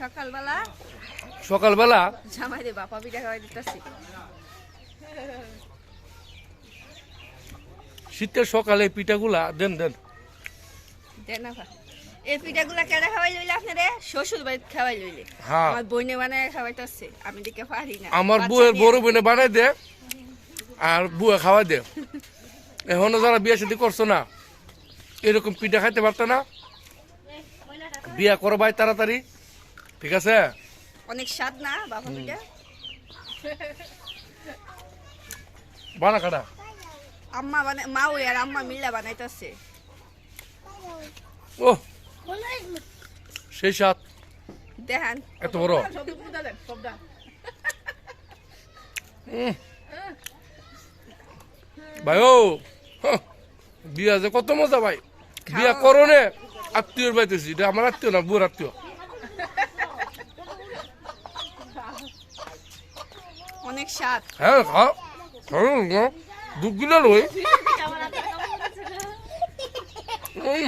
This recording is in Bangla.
সকালবেলা সকালবেলা? জামাই রে বাপা পিঠা খাওয়াই দিতেছি। শীতের সকালে পিঠাগুলা দেন দেন। দেন না এই পিঠাগুলা কেডা খাওয়াই লইলে আপনারে? শ্বশুর বাড়িতে খাওয়াই লইলে। হ্যাঁ। আমার বইনে বানায় খাওয়াইতেছে আমি দিকে পারি না। আমার বউয়ের বড় বোনে বানাই দে আর বুয়া খাওয়াই দে। এখনও যারা বিয়ে শাদী করছ না এরকম পিঠা খাইতে পারতো না? বিয়া করো ভাই তাড়াতাড়ি। ঠিক আছে? অনেক স্বাদ না পিঠা বানা কাটা। আম্মা বানাই মা ওই আর আম্মা মিল্লা বানাইতেছে। ও সেই সাত দেখান। এত বড়। ভাই ও বিয়া যে কত মজা ভাই। বিয়া করো নে আত্মীয়র বাইতেছি এটা আমার আত্মীয় না বুয়ার আত্মীয়। অনেক স্বাদ। হ্যাঁ খাও খাও গিলা রই উম,